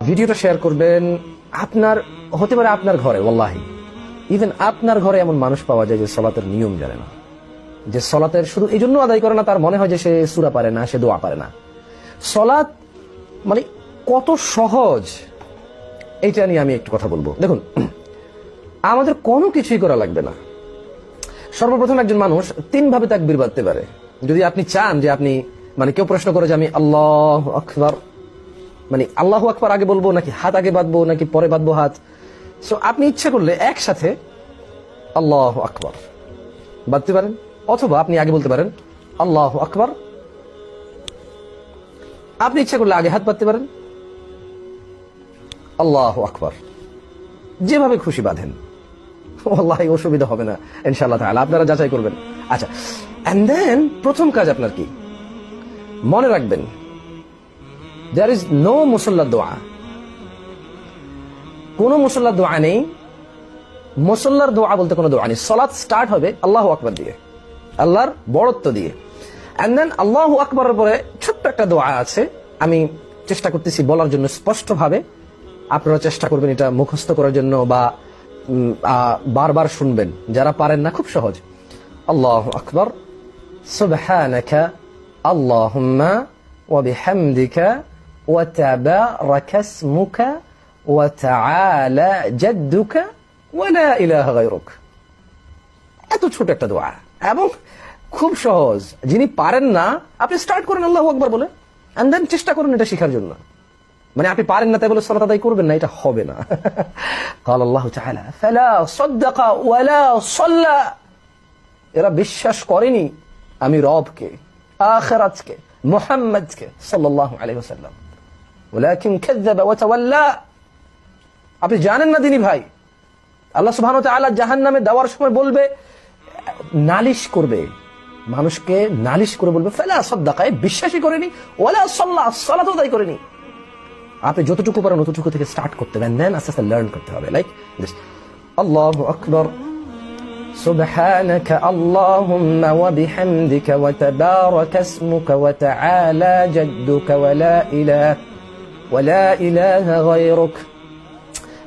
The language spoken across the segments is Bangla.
ভিডিওটা শেয়ার করবেন, আপনার, হতে পারে আপনার ঘরে ওল্লাহি ইভেন আপনার ঘরে এমন মানুষ পাওয়া যায় যে সলাতের নিয়ম জানে না। যে সলাতের শুধু এই জন্য আদায় করে না, তার মনে হয় যে সে সুরা পারে না, সে দোয়া পারে না। সলাৎ মানে কত সহজ এইটা নিয়ে আমি একটু কথা বলব। দেখুন, আমাদের কোনো কিছুই করা লাগবে না। সর্বপ্রথম একজন মানুষ তিন ভাবে তাকবীর বাঁধতে পারে। যদি আপনি চান যে আপনি মানে কেউ প্রশ্ন করে যে আমি আল্লাহ আকবর মানে আল্লাহ আকবর আগে বলব নাকি হাত আগে বাঁধবো নাকি পরে বাঁধবো হাত? সো আপনি ইচ্ছা করলে একসাথে আল্লাহ আকবর বাঁধতে পারেন, অথবা আপনি আগে বলতে পারেন আল্লাহ আকবর। আপনি ইচ্ছা করলে আগে হাত বাঁধতে পারেন, আল্লাহ আকবর। যেভাবে খুশি বাঁধেন। আল্লাহ অসুবিধা হবে না, ইনশাআল্লাহ তাআলা। আপনারা যাচাই করবেন। আচ্ছা এন্ড দেন প্রথম কাজ আপনার কি? মনে রাখবেন দেয়ার ইজ নো মুসল্লা দোয়া কোন মুসল্লা দোয়া নেই। মুসল্লার দোয়া বলতে কোনো দোয়া নেই। সলাৎ স্টার্ট হবে আল্লাহ আকবর দিয়ে। আল্লাহর বড়ত্ব দিয়ে। অ্যান্ড দেন আল্লাহ আকবরের পরে ছোট্ট একটা দোয়া আছে। আমি চেষ্টা করতেছি বলার জন্য স্পষ্টভাবে। আপনারা চেষ্টা করবেন এটা মুখস্থ করার জন্য বা বারবার শুনবেন। যারা পারেন না, খুব সহজ। আল্লাহ আকবর সুবহানাকা আল্লাহুম্মা ওয়া বিহামদিকা وتبارك اسمك وتعالى جدك ولا إله غيرك এত ছোট একটা দোয়া এবং খুব সহজ যিনি পারেন না আপনি স্টার্ট করেন আল্লাহ আকবর বলে এন্ড দেন চেষ্টা করুন এটা শেখার জন্য মানে আপনি পারেন না তাই বলে সলাত আদায় করবেন না এটা হবে না قال الله تعالى فلا صدق ولا صلى এরা বিশ্বাস করেনি আমি রবকে আখেরাতকে মোহাম্মদকে সাল্লাল্লাহু আলাইহি ওয়াসাল্লাম আপনি জানেন না দিনী ভাই আল্লাহ সুবহানাহু ওয়া তাআলা জাহান্নামে দেওয়ার সময় বলবে নালিশ করবে মানুষকে নালিশ করে বলবে ফেলা সদ্দাকায় বিশ্বাসই করেনি ওয়ালা সাল্লাহ সালাতও আদায় করেনি আপনি যতটুকু পারেন ততটুকু থেকে স্টার্ট করতে হবে দেন আস্তে আস্তে লার্ন করতে হবে লাইক আল্লাহু আকবার سبحانك اللهم وبحمدك وتبارك اسمك وتعالى جدك ولا إله ولا إله غيرك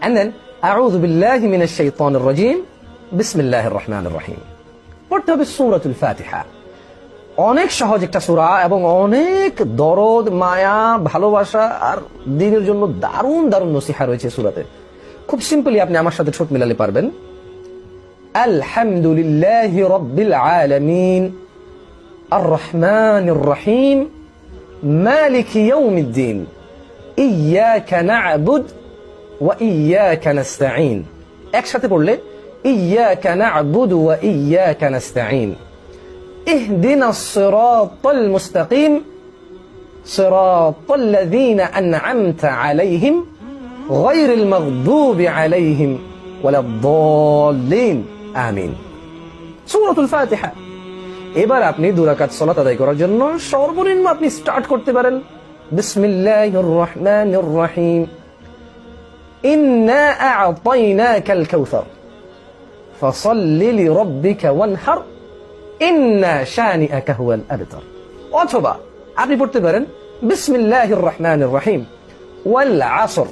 And then أعوذ بالله من الشيطان الرجيم بسم الله الرحمن الرحيم পড়তে হবে সূরাতুল ফাতিহা অনেক সহজ একটা সূরা এবং অনেক দরদ মায়া ভালোবাসা আর দিনের জন্য দারুণ দারুণ নসিহা রয়েছে সূরাতে খুব সিম্পলি আপনি আমার সাথে ঠোঁট মিলালে পারবেন الحمد لله رب العالمين الرحمن الرحيم مالك يوم ইয়াকা না'বুদ ওয়া ইয়াকা নাস্তাঈন একসাথে পড়লে ইয়াকা না'বুদু ওয়া ইয়াকা নাস্তাঈন ইহদিনাস সিরাতাল মুস্তাকিম সিরাতাল লাযীনা আন'আমতা আলাইহিম গায়রিল মাগদূবি আলাইহিম ওয়ালাদ-দাল্লিন আমিন সূরাতুল ফাতিহা এবার আপনি দুরাকাত সলাত আদায় করার জন্য সর্বনিম্ন আপনি স্টার্ট করতে পারেন। বিসমিল্লাহির রহমানির রহিম ইন্না আ'তাইনাকাল কাউসার ফসল্লি লিরাব্বিকা ওয়ানহার ইন্না শানিআকা হুয়াল আবতার অথবা আপনি পড়তে পারেন বিসমিল্লাহির রহমানির রহিম ওয়াল আসর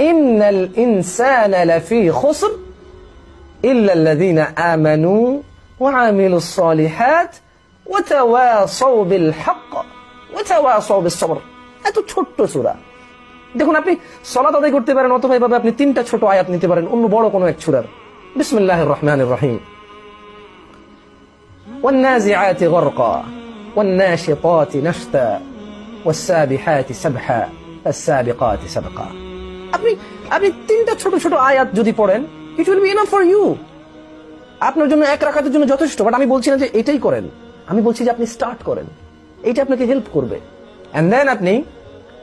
إن الإنسان لفي خسر إلا الذين آمنوا وعملوا الصالحات وتواصوا بالحق وتواصوا بالصبر এত ছোট্ট সূরা দেখুন আপনি সলাত আদায় করতে পারেন অথবা এভাবে আপনি তিনটা ছোট আয়াত নিতে পারেন অন্য বড় কোনো এক সূরার বিসমিল্লাহির রহমানির রহিম والنازعات غرقا والناشطات نشطا والسابحات سبحا فالسابقات سبقا আপনি আপনি তিনটা ছোট ছোট আয়াত যদি পড়েন it will be enough for you আপনার জন্য এক রাখাতের জন্য যথেষ্ট বাট আমি বলছি না যে এটাই করেন আমি বলছি যে আপনি স্টার্ট করেন এটা আপনাকে হেল্প করবে। এন্ড দেন আপনি,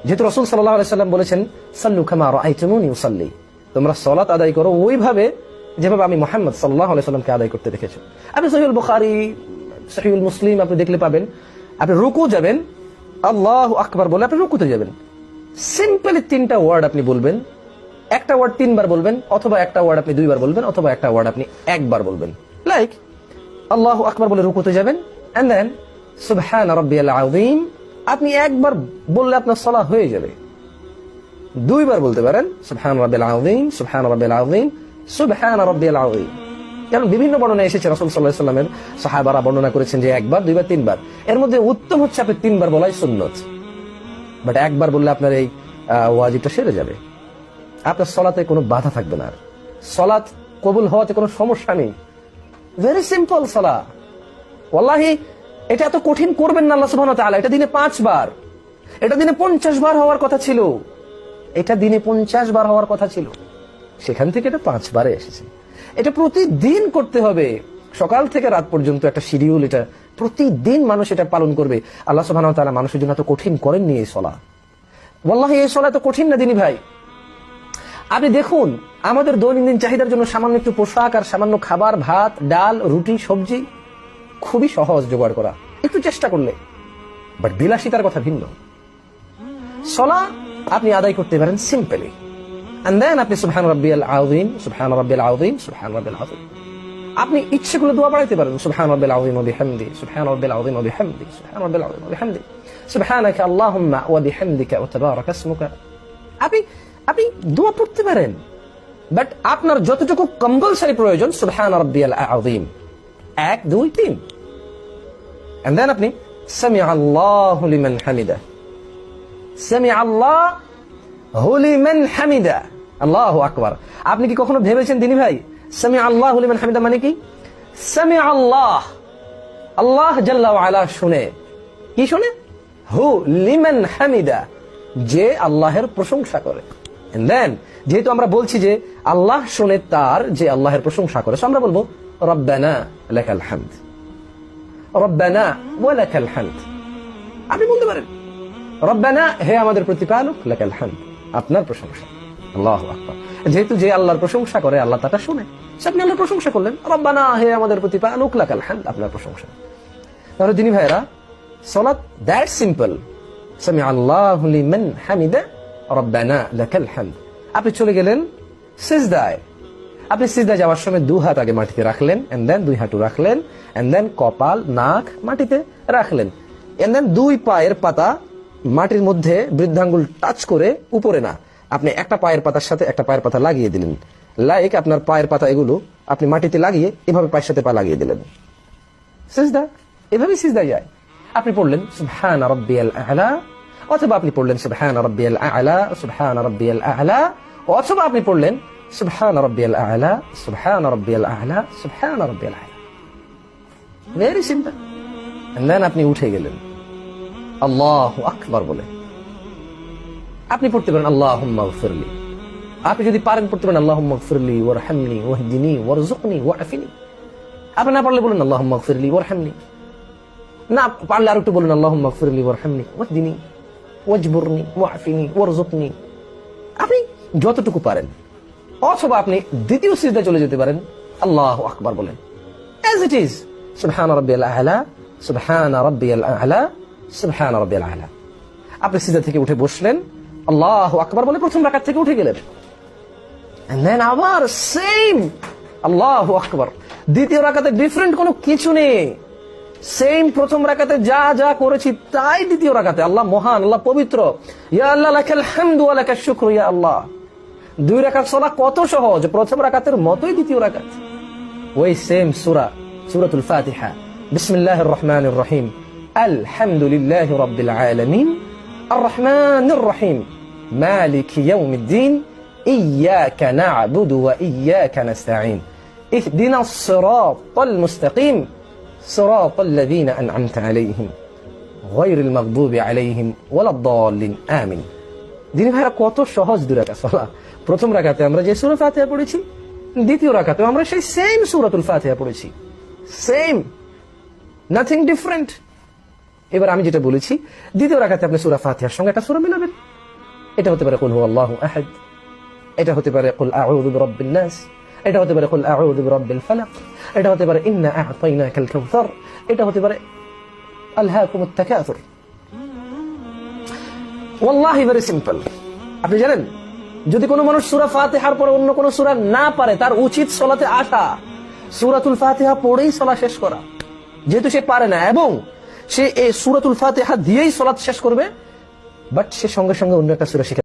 যেহেতু রসুল সাল্লাহ সাল্লাম বলেছেন, সাল্লু খামা রাইতুমুনি উসাল্লি। তোমরা সলাত আদায় করো ওইভাবে যেভাবে আমি মোহাম্মদ সাল্লাহ সাল্লামকে আদায় করতে দেখেছি। আপনি সহিউল বুখারি সহিউল মুসলিম আপনি দেখলে পাবেন। আপনি রুকু যাবেন, আল্লাহ আকবার বলে আপনি রুকুতে যাবেন। সিম্পলি তিনটা ওয়ার্ড আপনি বলবেন, একটা ওয়ার্ড তিনবার বলবেন, অথবা একটা ওয়ার্ড আপনি দুইবার বলবেন, অথবা একটা ওয়ার্ড আপনি একবার বলবেন। লাইক আল্লাহ আকবার বলে রুকুতে যাবেন অ্যান্ড দেন সুবহান রাব্বিয়াল আযীম, আপনি একবার বললে আপনার সলা হয়ে যাবে। দুইবার বলতে পারেন, সুবহান রাব্বিল আযীম, সুবহান রাব্বিল আযীম, সুবহান রাব্বিল আযীম। কারণ বিভিন্ন বর্ণনা এসেছে রাসূল আলাইহি সাল্লামের সাহাবারা বর্ণনা করেছেন যে একবার, দুইবার, তিনবার। এর মধ্যে উত্তম হচ্ছে আপনি তিনবার বলাই সুন্নত। বাট একবার বললে আপনার এই ওয়াজিবটা সেরে যাবে। আপনার সলাতে কোনো বাধা থাকবে না আর। সলাত কবুল হওয়াতে কোনো সমস্যা নেই। ভেরি সিম্পল সলা ওয়াল্লাহি এটা এত কঠিন করবেন না আল্লাহ সুবহানাহু ওয়া তাআলা। এটা দিনে পাঁচবার এটা দিনে পঞ্চাশ বার হওয়ার কথা ছিল। এটা দিনে পঞ্চাশ বার হওয়ার কথা ছিল। সেখান থেকে এটা পাঁচবারে এসেছে। এটা প্রতিদিন করতে হবে। সকাল থেকে রাত পর্যন্ত একটা শিডিউল এটা প্রতিদিন মানুষ এটা পালন করবে। আল্লাহ সুবহানাহু ওয়া তাআলা মানুষের জন্য এত কঠিন করেননি এই সলা। ওয়াল্লাহি, এই সলা এত কঠিন না দিনী ভাই? আপনি দেখুন, আমাদের দৈনন্দিন চাহিদার জন্য সামান্য একটু পোশাক আর সামান্য খাবার, ভাত, ডাল, রুটি, সবজি খুবই সহজ জোগাড় করা। একটু চেষ্টা করলে। বাট বিলাসিতার কথা ভিন্ন। সলা আপনি আদায় করতে পারেন সিম্পলি আপনি ইচ্ছে করলে দোয়া বাড়াইতে পারেন, সুবহান তাবারাকা ইসমুকা। আপনি আপনি দোয়া পড়তে পারেন। বাট আপনার যতটুকু কম্পালসারি প্রয়োজন, সুবহান রাব্বিয়াল আযীম। এক, দুই, তিন। এন্ড দেন আপনি সামিআ আল্লাহু লিমান হামিদা সামিআ আল্লাহ হুলিমান হামিদা আল্লাহু আকবার আপনি কি কখনো ভেবেছেন দিনী ভাই? সামি আল্লাহ হুলিমান হামিদা মানে কি? সামি আল্লাহ আল্লাহ জাল্লা শুনে। কি শুনে? হু লিমান হামিদা যে আল্লাহের প্রশংসা করে। দেন যেহেতু আমরা বলছি যে আল্লাহ শুনে তার যে আল্লাহের প্রশংসা করে আমরা বলব, রব্বানা লাকাল হামদ। রব্বানা ওয়া লাকাল হামদ। আপনি বলতে পারেন, রব্বানা হে আমাদের প্রতিপালক লাকাল হামদ। আপনার প্রশংসা। আল্লাহ আকবার। যেহেতু যে আল্লাহর প্রশংসা করে, আল্লাহ তাটা শুনে। সে আপনি আল্লাহর প্রশংসা করলেন, রব্বানা হে আমাদের প্রতিপালক লাকাল হামদ, আপনার প্রশংসা। তাহলে দিনী ভাইরা সলাত দ্যাট সিম্পল। সামি আল্লাহ লিমান হামিদা, রব্বানা লাকাল হামদ। আপনি চলে গেলেন সিজদায়। আপনি সিজদা যাওয়ার সময় দু হাত আগে মাটিতে রাখলেন এন্ড দেন দুই হাঁটু রাখলেন এন্ড দেন কপাল, নাক মাটিতে রাখলেন। এন্ড দেন দুই পায়ের পাতা মাটির মধ্যে বৃদ্ধাঙ্গুল টাচ করে উপরে না। আপনি একটা পায়ের পাতার সাথে একটা পায়ের পাতা লাগিয়ে দিলেন। লাইক আপনার পায়ের পাতা এগুলো আপনি মাটিতে লাগিয়ে এভাবে পায়ের সাথে পা লাগিয়ে দিলেন। সিজদা, এভাবেই সিজদা যায়। আপনি পড়লেন, সুবহান রাব্বিয়াল আ'লা অথবা আপনি পড়লেন, সুবহান রাব্বিয়াল আ'লা সুবহান রাব্বিয়াল আ'লা অথবা আপনি পড়লেন সুবহান রাব্বিয়াল আ'লা সুবহান রাব্বিয়াল আ'লা সুবহান রাব্বিয়াল আ'লা ভেরি সিম্পল এন্ড দেন আপনি উঠে গেলেন। আল্লাহু আকবার বলে। আপনি পড়তে পারেন, আল্লাহুম্মা গফিরলি। আপনি যদি পারেন পড়তে পারেন, আল্লাহুম্মা গফিরলি ওয়ারহামনি ওয়াহদিনি ওয়ারযুকনি ওয়াআফিনি। আপনি না পারলে বলুন, আল্লাহুম্মা গফিরলি ওয়ারহামনি। না পারলে আর একটু বলুন, আল্লাহুম্মা গফিরলি ওয়ারহামনি ওয়াহদিনি ওয়াজবুরনি ওয়াআফিনি ওয়ারযুকনি। আপনি যতটুকু পারেন। অথবা আপনি দ্বিতীয় সিজদা চলে যেতে পারেন। আল্লাহু আকবার বলেন। অ্যাজ ইট ইজ সুবহান আপনি থেকে উঠে বসলেন, আল্লাহু বলে প্রথম থেকে উঠে গেলেন। আল্লাহু রাকাতে ডিফারেন্ট কোনো কিছু নেই। প্রথম রাকাতে যা যা করেছি, তাই দ্বিতীয় রাকাতে আল্লাহ মহান, আল্লাহ পবিত্র। ইয়া আল্লাহ শুকরু, ইয়া আল্লাহ। দুই রাকাত সালাহ কত সহজ প্রথম রাকাতের মতোই দ্বিতীয় রাকাত ওই সেম সূরা সূরাতুল ফাতিহা বিসমিল্লাহির রহমানির রহিম আলহামদুলিল্লাহি রাব্বিল আলামিন আর রহমানির রহিম মালিক ইয়াউমিদ্দিন إياك نعبد وإياك نستعين اهدنا الصراط المستقيم صراط الذين أنعمت عليهم غير المغضوب عليهم ولا الضالين آمين দিনী ভাইরা কত সহজ দুই রাকাত সালাহ প্রথম রাকাতে আমরা যে সূরা ফাতিহা পড়েছি, দ্বিতীয় রাকাতে আমরা সেই সেম সূরাতুল ফাতিহা পড়েছি। সেম নাথিং ডিফারেন্ট এবার আমি যেটা বলেছি, দ্বিতীয় রাকাতে আপনি সূরা ফাতিহার সঙ্গে একটা সূরা মিলাবেন। এটা হতে পারে, কুল হুয়াল্লাহু আহাদ। এটা হতে পারে, কুল আউযু বিরাব্বিন নাস। এটা হতে পারে, কুল আউযু বিরাব্বিল ফালাক। এটা হতে পারে, ইন্না আ'তাইনাকাল কাউসার। এটা হতে পারে, আলহাকুমুত তাকাসুর। ওয়াল্লাহি ভেরি সিম্পল আপনি জানেন যদি কোনো মানুষ সুরা ফাতেহার পরে অন্য কোনো সুরা না পারে, তার উচিত সলাতে আসা। সুরাতুল ফাতেহা পড়েই সলা শেষ করা। যেহেতু সে পারে না, এবং সে এই সুরাতুল ফাতেহা দিয়েই সলাত শেষ করবে বাট সে সঙ্গে সঙ্গে অন্য একটা সুরা শিখে